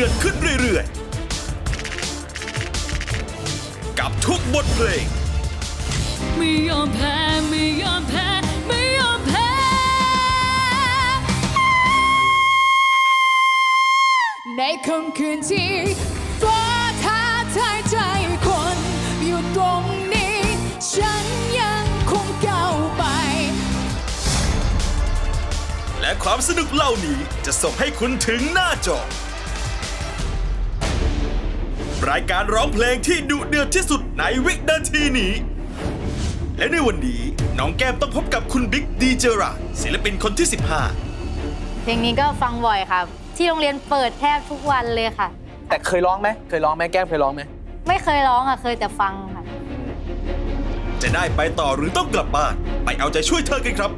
ดือดขึ้นเรื่อยๆ กับทุกบทเพลง ไม่ยอมแพ้ไม่ยอมแพ้ไม่ยอมแพ้ ในค่ำคืนที่ฟ้าท้าทายใจคนอยู่ตรงนี้ ฉันยังคงก้าวไป และความสนุกเหล่านี้จะส่งให้คุณถึงหน้าจอ รายการร้องเพลงที่ดุเดือดที่สุดในวินาทีนี้ และในวันนี้น้องแก้มต้องพบกับคุณบิ๊กดีเจอราศิลปินคนที่15เพลงนี้ก็ฟังบ่อยค่ะ ที่โรงเรียนเปิดแทบทุกวันเลยค่ะ แต่เคยร้องไหมเคยร้องไหมแก้มเคยร้องไหมไม่เคยร้องอะเคยแต่ฟังค่ะจะได้ไปต่อหรือต้องกลับบ้าน ไปเอาใจช่วยเธอกันครับ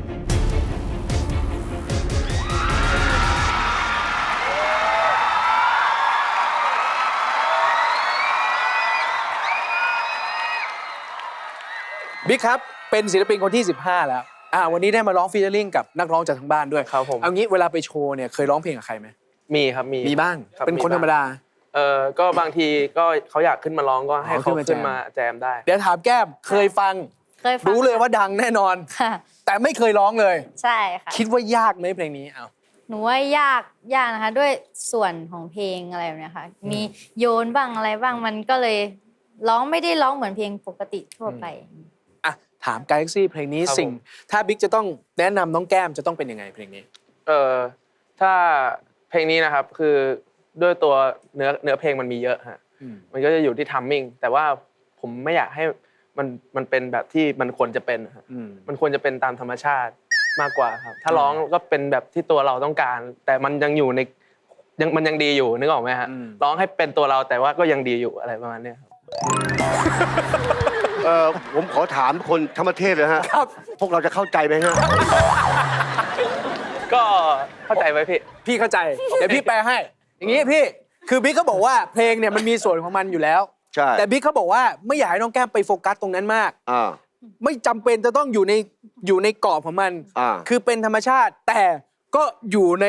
บิ๊กครับ เป็นศิลปินคนที่ 15 แล้ว อ่า วันนี้ได้มาร้องฟีเจอริ่งกับนักร้องจากทางบ้านด้วยครับผม เอางี้เวลาไปโชว์เนี่ยเคยร้องเพลงกับใครไหมมีครับมีมีบ้างครับเป็นคนธรรมดา เออก็บางทีก็เขาอยากขึ้นมาร้องก็ให้อ๋อขึ้เขานมาแจมขึ้นมาแจมได้ เดี๋ยวถามแก้มเคยฟัง เคยฟังรู้เลยว่าดังแน่นอน ค่ะ แต่ไม่เคยร้องเลย ใช่ค่ะ คิดว่ายากไหมเพลงนี้เอา หนูว่ายากยากนะคะ ด้วยส่วนของเพลงอะไรแบบเนี้ยค่ะ มีโยนบ้างอะไรบ้างมันก็เลย ร้องไม่ได้ร้องเหมือนเพลงปกติทั่วไปอะ ถาม Galaxy เพลงนี้ครับสิ่ง ผม ถ้าบิ๊กจะต้องแนะนำน้องแก้มจะต้องเป็นยังไงเพลงนี้ เออถ้าเพลงนี้นะครับคือด้วยตัวเนื้อเนื้อเพลงมันมีเยอะฮะอืมมันก็จะอยู่ที่ทัมมิ่งแต่ว่าผมไม่อยากให้มันมันเป็นแบบที่มันควรจะเป็นฮะอืม มันควรจะเป็นตามธรรมชาติมากกว่าครับ ถ้าร้องก็เป็นแบบที่ตัวเราต้องการ แต่มันยังอยู่ในยังมันยังดีอยู่นึกออกไหมฮะอืม ร้องให้เป็นตัวเราแต่ว่าก็ยังดีอยู่อะไรประมาณเนี้ยครับ เออผมขอถามคนธรรมเทศเลยฮะครับ พวกเราจะเข้าใจไหมฮะ ก็เข้าใจไหมพี่ พี่เข้าใจ เดี๋ยวพี่แปลให้ อย่างนี้พี่คือบิ๊กเขาบอกว่าเพลงเนี่ยมันมีส่วนของมันอยู่แล้ว ใช่ แต่บิ๊กเขาบอกว่าไม่อยากให้น้องแก้มไปโฟกัสตรงนั้นมาก อ่า ไม่จำเป็นจะต้องอยู่ในอยู่ในกรอบของมัน อ่า คือเป็นธรรมชาติ แต่ก็อยู่ใน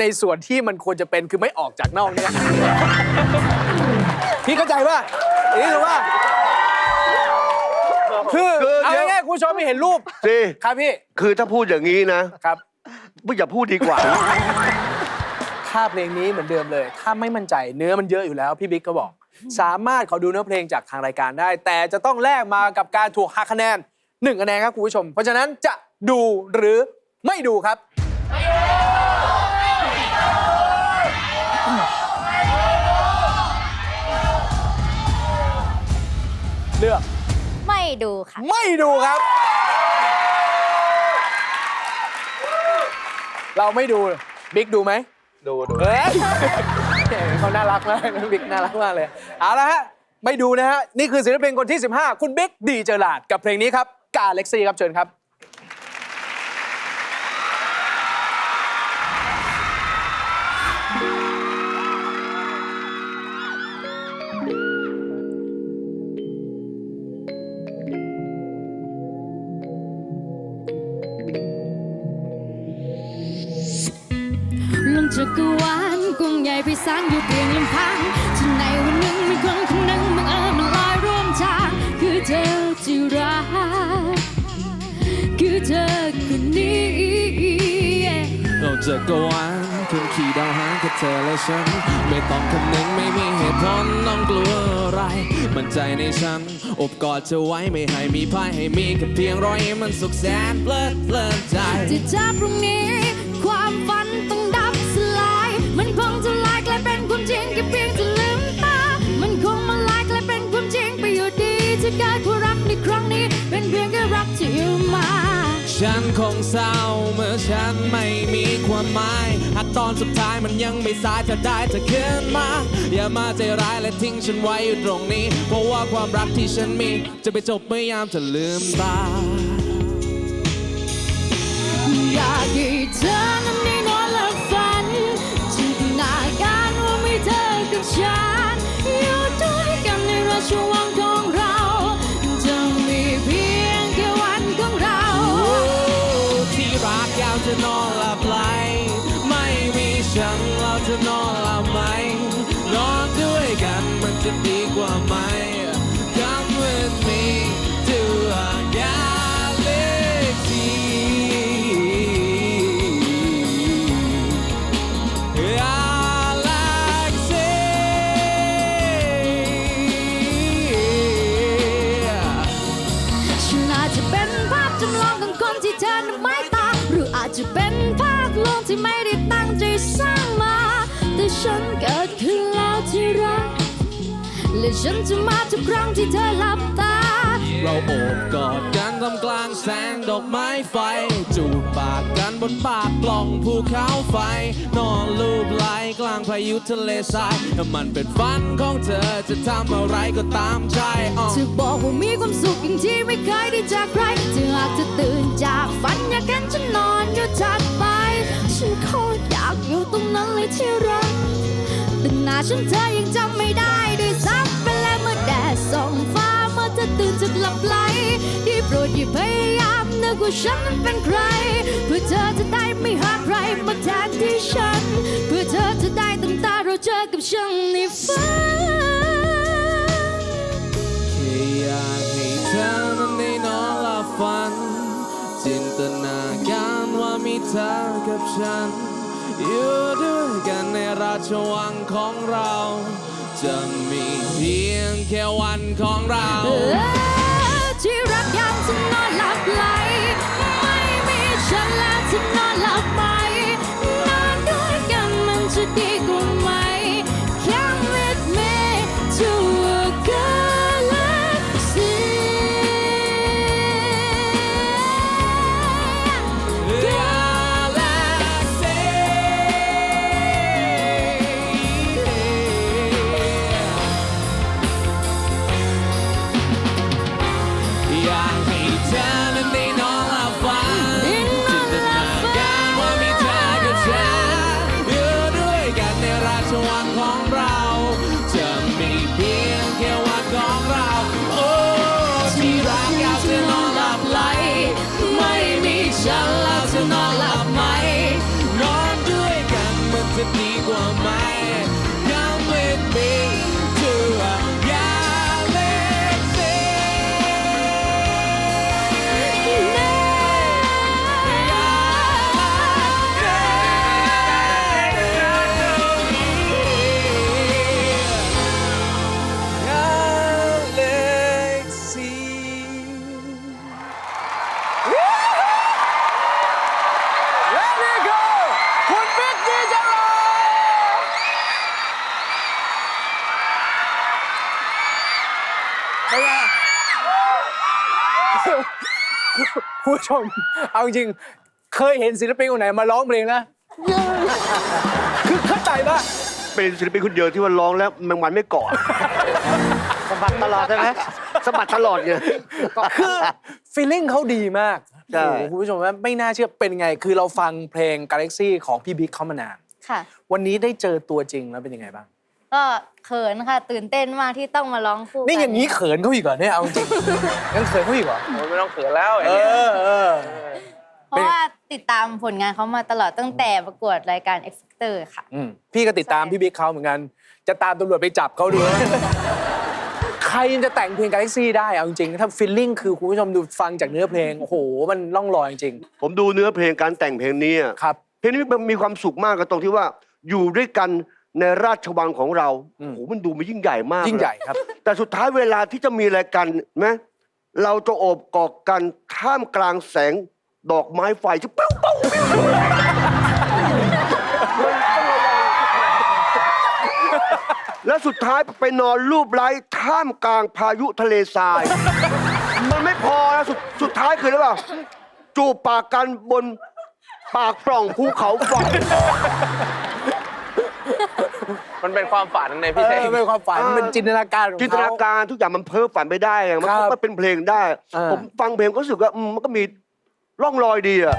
ในส่วนที่มันควรจะเป็นคือไม่ออกจากนอกเนี่ยพี่เข้าใจป่ะอย่างนี้ถือว่า คือคือเอาเดี๋ยวง่ายๆคุณผู้ชมไม่เห็นรูปสิครับพี่คือถ้าพูดอย่างนี้นะครับ ไม่อย่าพูดดีกว่า ถ้าเพลงนี้เหมือนเดิมเลย ถ้าไม่มั่นใจเนื้อมันเยอะอยู่แล้วพี่บิ๊กก็บอก สามารถขอดูเนื้อเพลงจากทางรายการได้ แต่จะต้องแลกมากับการถูกหักคะแนนหนึ่งคะแนนครับคุณผู้ชม เพราะฉะนั้นจะดูหรือไม่ดูครับ เลือก ไม่ดูค่ะ ไม่ดูครับ เราไม่ดูบิ๊กดูไหมดูดูเฮ้ยเขาน่ารักมากน้องบิ๊กน่ารักมากเลยเอาละฮะไม่ดูนะฮะนี่คือศิลปินคนที่ 15 คุณบิ๊กดีเจอราดกับเพลงนี้ครับกาเล็กซี่ครับเชิญครับ จักรวาลกรุงใหญ่ไพศาลอยู่เพียงลำพังที่ในวันหนึ่งมีคนคนหนึ่งบังเอิญมาลอยร่วมทาง คือเธอที่รักคือเธอคนนี้เราจะกวานคุณขี่ดาวหางแค่เธอและฉัน ไม่ต้องคำนึงไม่มีเหตุผลต้องกลัวอะไร มั่นใจในฉัน อบกอดเธอไว้ไม่ให้มีภัยให้มีแค่เพียงรอยยิ้มมันสุขแสนเพลิดเพลินใจจะจับพรุ่งนี้ ฉันคงเศร้าเมื่อฉันไม่มีความหมายหากตอนสุดท้ายมันยังไม่สายจะได้จะขึ้นมา อย่ามาใจร้ายและทิ้งฉันไว้อยู่ตรงนี้ เพราะว่าความรักที่ฉันมี จะไปจบเมื่อยามเธอลืมตา ที่ไม่ได้ตั้งใจสร้างมา แต่ฉันเกิดขึ้นแล้วที่รัก และฉันจะมาทุกครั้งที่เธอหลับตา เราโอบกอดกันทำกลางแสงดอกไม้ไฟ จูบปากกันบนปากปล่องภูเขาไฟ นอนลูบไหลกลางพายุทะเลทรายถ้ามันเป็นฝันของเธอจะทำอะไรก็ตามใจอะเธอบอกว่ามีความสุขอย่างที่ไม่เคยได้จากใครเธอหากเธอตื่นจากฝันอยากเห็นฉันนอนอยู่ถัดไป ฉันโคตรอยากอยู่ตรงนั้นเลยที่รักแต่หน้าฉันเธอยังจำไม่ได้ด้วยซ้ำเป็นแล้วเมื่อแดดส่องฟ้าเมื่อเธอตื่นจากหลับไหลที่โปรดอย่าพยายามนึกว่าฉันนั้นเป็นใคร เพื่อเธอจะได้ไม่หาใครมาแทนที่ฉัน เพื่อเธอจะได้ตั้งตาเราเจอกับฉันในฝัน เธอกับฉัน อยู่ด้วยกันในราชวังของเรา จะมีเพียงแค่วันของเราที่รักยามฉันนอนหลับไหล ไม่มีฉันแล้วฉันนอนหลับไหมนอนด้วยกันมันจะดีกว่าไหม Very good คุณบิ๊กดีจังเลยเป็นไงคุณผู้ชม เอาจริงๆเคยเห็นศิลปินคนไหนมาร้องเพลงนะ คือเข้าใจปะเป็นศิลปินคนเดียวที่ว่าร้องแล้วแมงวันไม่เกาะ สะบัดตลอดใช่ไหม สะบัดตลอดไงคือฟีลลิ่งเขาดีมากใช่โอ้โหคุณผู้ชมว่าไม่น่าเชื่อเป็นไง คือเราฟังเพลง Galaxy ของพี่บิ๊กเขามานานค่ะ วันนี้ได้เจอตัวจริงแล้วเป็นยังไงบ้าง ก็เขินค่ะ ตื่นเต้นมากที่ต้องมาร้องคู่กันี่อย่างนี้เขินเขาอีกเหรอเนี่ยเอาจริงยังเขินเขาอีกเหรอโอ้ยไม่ต้องเขินแล้วเอไอ้เนี่ยอเออเพราะว่าติดตามผลงานเขามาตลอดตั้งแต่ประกวดรายการ X Factor ค่ะอืมพี่ก็ติดตามพี่บิ๊กเขาเหมือนกัน จะตามตำรวจไปจับเขาด้วย ใครจะแต่งเพลง Galaxy ได้เอาจริงๆถ้าฟีลลิ่งคือคุณผู้ชมดูฟังจากเนื้อเพลงโอ้โหมันล่องลอยจริงผมดูเนื้อเพลงการแต่งเพลงนี้อะๆครับ เพลงนี้มันมีความสุขมากกับตรงที่ว่าอยู่ด้วยกันในราชวังของเราอืมโอ้โหมันดูมันยิ่งใหญ่มากยิ่งใหญ่เลยครับแต่สุดท้ายเวลาที่จะมีอะไรกันไหมเราจะโอบกอดกันท่ามกลางแสงดอกไม้ไฟที่ปิ้วปิ้วปิ้วปิ้ว แล้วสุดท้ายไปนอนรูปไร้ท่ามกลางพายุทะเลทราย มันไม่พอนะสุดสุดท้ายคืออะไรป่ะจูบปากกันบนปากปล่องภูเขาไฟมันเป็นความฝันในเอพี่เท่งอเป็นความฝันเออเป็นจินตนาการของจินตนาเขา การทุกอย่างมันเพ้อฝันไปได้ไงมันครับก็เป็นเพลงได้ เออ ผมฟังเพลงก็รู้สึกว่าอืมมันก็มีร่องรอยดีอะ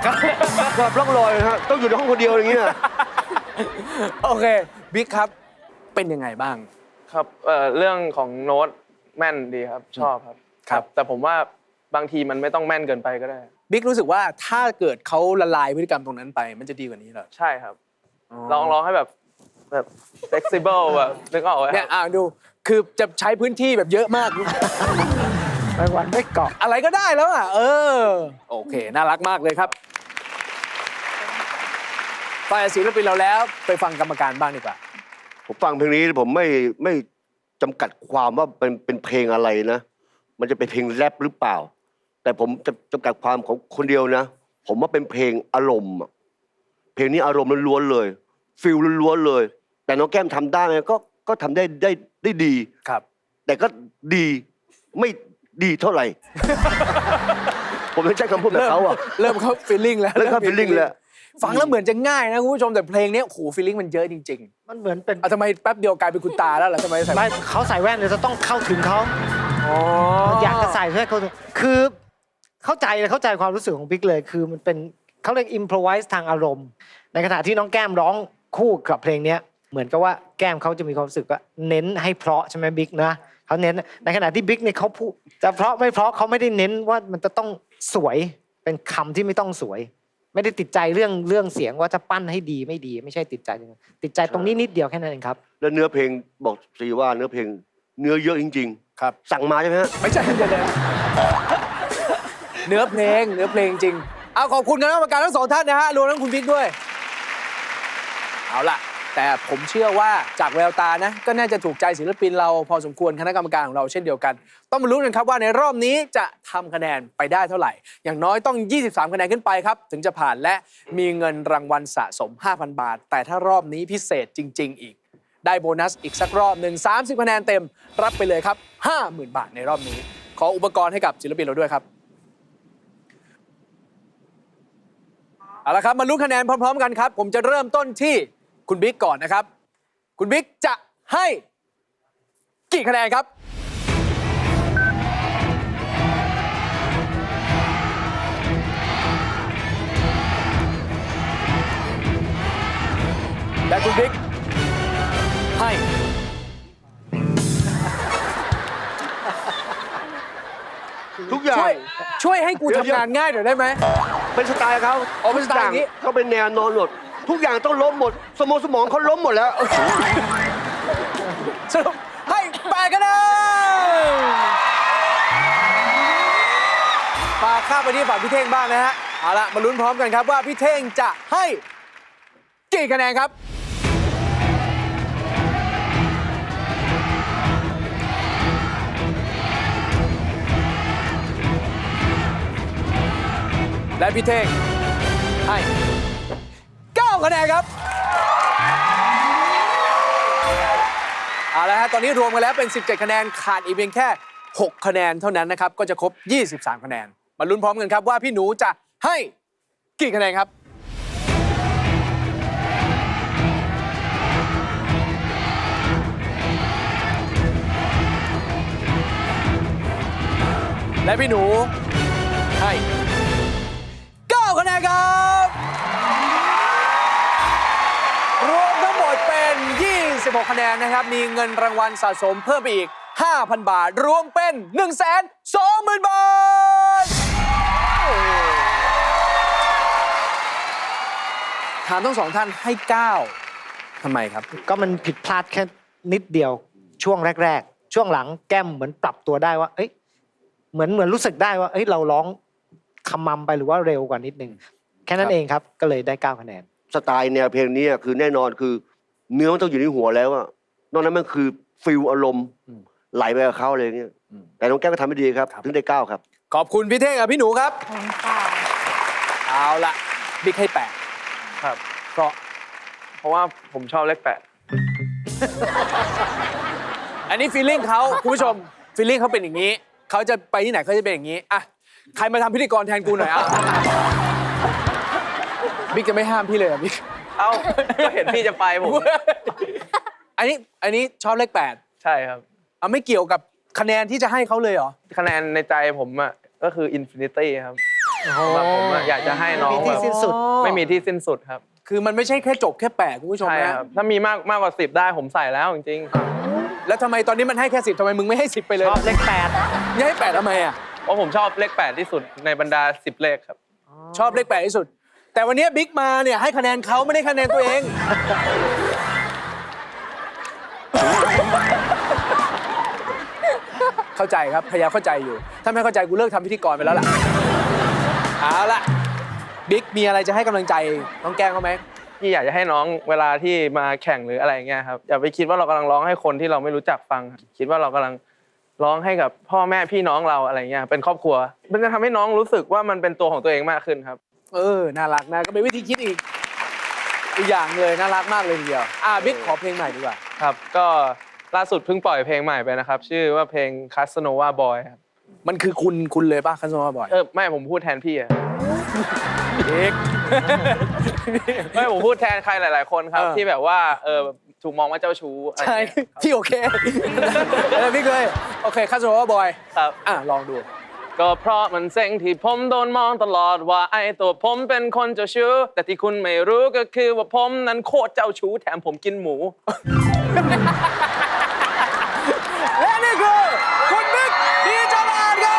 ครับร่องรอยฮะต้องอยู่ในห้องคนเดียวอย่างเงี้ย โอเคบิ๊กครับ เป็นยังไงบ้าง ครับเอ่อเรื่องของโน้ตแม่นดีครับ ชอบครับครับ แต่ผมว่าบางทีมันไม่ต้องแม่นเกินไปก็ได้ บิ๊กรู้สึกว่าถ้าเกิดเขาละลายพฤติกรรมตรงนั้นไป มันจะดีกว่านี้เหรอใช่ครับ ลองร้องให้แบบแบบ flexible แบบนึกออกไหมเนี่ยอ่าดูคือจะใช้พื้นที่แบบเยอะมาก ไปวันไม่เกาะอะไรก็ได้แล้วอะ เออ โอเค น่ารักมากเลยครับไปศิลปินเราแล้วไปฟังกรรมการบ้างดีกว่า ผมฟังเพลงนี้ผมไม่ไม่จำกัดความว่าเป็นเป็นเพลงอะไรนะ มันจะเป็นเพลงแรปหรือเปล่า แต่ผมจะจำกัดความของคนเดียวนะพผมว่าเป็นเพลงอารมณ์อะเพลงนี้อารมณ์ล้วนๆเลยฟิลล้วนๆเลย แต่น้องแก้มทำได้ไหมก็ก็ทำได้ได้ได้ดี ครับ แต่ก็ดีไม่ดีเท่าไหร่ ผมไม่ใช้คำพูดแบบเขาอะเริ่มเข้าฟีลลิ่งแล้วเริ่มเข้า feeling แล้ว ฟังแล้วเหมือนจะง่ายนะคุณผู้ชมแต่เพลงเนี้ยโอ้โหฟีลลิ่งมันเยอะจริงมันเหมือนเป็นๆเอาทำไมแป๊บเดียวกลายเป็นคุณตาแล้วล่ะทำไมใส่ไม่เขาใส่แว่นเลยจะต้องเข้าถึงเขาอ๋ออยากจะใส่เพื่อให้เขาถึงคือ เข้าใจเลยเข้าใจความรู้สึกของบิ๊กเลย คือมันเป็นเขาเรียกอิมพรไวส์ทางอารมณ์ ในขณะที่น้องแก้มร้องคู่กับเพลงเนี้ยเหมือนกับว่าแก้มเขาจะมีความรู้สึกว่าเน้นให้เพราะใช่ไหมบิ๊กนะเขาเน้นในขณะที่บิ๊กเนี่ยเขาพูดจะเพราะไม่เพราะเขาไม่ได้เน้นว่ามันจะต้องสวยเป็นคำที่ไม่ต้องสวย ไม่ได้ติดใจเรื่องเรื่องเสียงว่าจะปั้นให้ดีไม่ดี ไม่ใช่ติดใจติดใจตรงนี้นิดเดียวแค่นั้นเองครับ แล้วเนื้อเพลงบอกสีว่าเนื้อเพลงเนื้อเยอะจริง ๆ ครับ สั่งมาใช่ไหมฮะ ไม่ใช่เดี๋ยวๆเนื้อเพลงเนื้อเพลงจริง เอาขอบคุณคณะกรรมการทั้งสองท่านนะฮะรวมทั้งคุณบิ๊กด้วย เอาล่ะ แต่ผมเชื่อว่าจากแววตานะ ก็น่าจะถูกใจศิลปินเราพอสมควรคณะกรรมการของเราเช่นเดียวกัน ต้องมาลุ้นกันครับว่าในรอบนี้จะทำคะแนนไปได้เท่าไหร่ อย่างน้อยต้อง 23 คะแนนขึ้นไปครับ ถึงจะผ่านและมีเงินรางวัลสะสม 5,000 บาท แต่ถ้ารอบนี้พิเศษจริง ๆ อีก ได้โบนัสอีกสักรอบหนึ่ง30 คะแนนเต็ม รับไปเลยครับ 50,000 บาทในรอบนี้ ขออุปกรณ์ให้กับศิลปินเราด้วยครับเอาละครับมาลุ้นคะแนนพร้อม ๆ กันครับ ผมจะเริ่มต้นที่ คุณบิ๊กก่อนนะครับ คุณบิ๊กจะให้กี่คะแนนครับ และคุณบิ๊กให้ ทุกอย่าช่วยงช่วยให้กูเดี๋ยวทำงานง่ายหน่อยได้ไหม เป็นสไตล์เขาอ๋อเป็นสไตล์อย่างนี้ ทุกก็เป็นแนวนอนหมด ทุกอย่างต้องล้มหมด สมองสมองเขาล้มหมดแล้วสรุปให้แปดคะแนนฝาข้าไปที่ฝั่งพี่เท่งบ้างนะฮะ เอาละมาลุ้นพร้อมกันครับว่าพี่เท่งจะให้กี่คะแนนครับและพี่เท่งให้ 9คะแนนครับเอาละฮะตอนนี้รวมกันแล้วเป็น 17 คะแนนขาดอีกเพียงแค่ 6 คะแนนเท่านั้นนะครับก็จะครบ 23 คะแนน มาลุ้นพร้อมกันครับว่าพี่หนูจะให้กี่คะแนนครับ และพี่หนูให้ 9 คะแนนครับ 26คะแนนนะครับ มีเงินรางวัลสะสมเพิ่มไปอีก 5,000 บาท รวมเป็น 1 2 0 0 0 0 บาท ถามทั้งสองท่านให้ 9ทำไมครับ ก็มันผิดพลาดแค่นิดเดียวช่วงแรก ๆ ช่วงหลังแก้มเหมือนปรับตัวได้ว่า เอ้ยเหมือนเหมือนรู้สึกได้ว่า เอ้ยเราร้องคำมำไปหรือว่าเร็วกว่านิดนึงแค่นั้นเองครับก็เลยได้9คะแนน สไตล์แนวเพลงนี้คือแน่นอนคือ เนื้อมันต้องอยู่ในหัวแล้วอะนอกนั้นมันคือฟิลอารมณ์อืมไหลไปกับเขาอะไรอย่างเงี้ยอืมแต่น้องแก้วก็ทำได้ดีครับครับ ถึงได้เก้าครับ ขอบคุณพี่เท่งกับพี่หนูครับ ขอบคุณค่ะเอาละบิ๊กให้ครับ8เพราะ เพราะว่าผมชอบเลขแปดอันนี้ฟีลลิ่งเขาคุณผู้ชมฟีลลิ่งเขาเป็นอย่างนี้เขาจะไปที่ไหนเขาจะเป็นอย่างนี้อะใครมาทำพิธีกรแทนกูหน่อยอะบิ๊กจะไม่ห้ามพี่เลยเหรอะบิ๊ก เอ้าก็เห็นพี่จะไปผม อันนี้อันนี้ชอบเลขแปดใช่ครับเอาไม่เกี่ยวกับคะแนนที่จะให้เขาเลยเหรอ คะแนนในใจผมอะก็คืออินฟินิตี้ครับแบบผมอะอยากจะให้น้องไม่มีที่แบบสิ้นสุด ไม่มีที่สิ้นสุดครับคือมันไม่ใช่แค่จบแค่แปดคุณผู้ชมใช่นะ ครับถ้ามีมากมากกว่าสิบได้ผมใส่แล้วจริงแล้วทำไมตอนนี้มันให้แค่สิบทำไมมึงไม่ให้สิบไปเลยชอบเลขแปดยังให้แปดทำไมอะ ๆเพราะผมชอบเลขแปดที่สุดในบรรดาสิบเลขครับ ชอบเลขแปดที่สุด แต่วันนี้บิ๊กมาเนี่ยให้คะแนนเขาไม่ได้คะแนนตัวเอง เข้าใจครับพยายามเข้าใจอยู่ ถ้าไม่เข้าใจกูเลิกทำพิธีกรไปแล้วล่ะ เอาละบิ๊กมีอะไรจะให้กำลังใจน้องแก้งเขาไหม พี่อยากจะให้น้องเวลาที่มาแข่งหรืออะไรเงี้ยครับอย่าไปคิดว่าเรากำลังร้องให้คนที่เราไม่รู้จักฟังครับคิดว่าเรากำลังร้องให้กับพ่อแม่พี่น้องเราอะไรเงี้ยเป็นครอบครัว มันจะทำให้น้องรู้สึกว่ามันเป็นตัวของตัวเองมากขึ้นครับ เออ น่ารักนะก็เป็นวิธีคิดอีก อีกอย่างเลยน่ารักมากเลยทีเดียว อะบิ๊กขอเพลงใหม่ดีกว่า ครับ ก็ล่าสุดเพิ่งปล่อยเพลงใหม่ไปนะครับ ชื่อว่าเพลง Casanova Boy ครับมันคือคุณคุณเลยป่ะคันโซมาบอยเออไม่ผมพูดแทนพี่อะบิ๊กไม่ผมพูดแทนใครหลาย ๆ คนครับเออที่แบบว่าเออถูกมองว่าเจ้าชู้อะไรใช่อย่างเงี้ยพี่โอเคเออบิ๊กเลยโอเคคันโซมาบอยครับอะลองดู ก็เพราะมันเซ็งที่ผมโดนมองตลอดว่าไอ้ตัวผมเป็นคนเจ้าชู้ แต่ที่คุณไม่รู้ก็คือว่าผมนั้นโคตรเจ้าชู้แถมผมกินหมู และนี่คือคุณบิ๊กดีจราดครั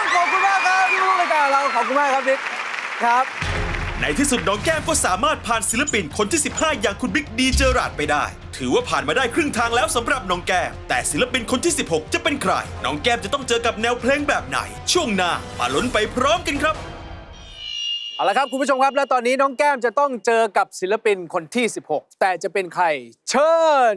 บขอบคุณมากครับที่ร่วมรายการเราขอบคุณมากครับบิ๊กครับ ในที่สุดน้องแก้มก็สามารถผ่านศิลปินคนที่ 15 อย่างคุณบิ๊กดีเจอราดไปได้ ถือว่าผ่านมาได้ครึ่งทางแล้วสำหรับน้องแก้ม แต่ศิลปินคนที่ 16 จะเป็นใคร น้องแก้มจะต้องเจอกับแนวเพลงแบบไหน ช่วงหน้ามาลุ้นไปพร้อมกันครับเอาละครับ คุณผู้ชมครับ และตอนนี้น้องแก้มจะต้องเจอกับศิลปินคนที่ 16 แต่จะเป็นใคร เชิญ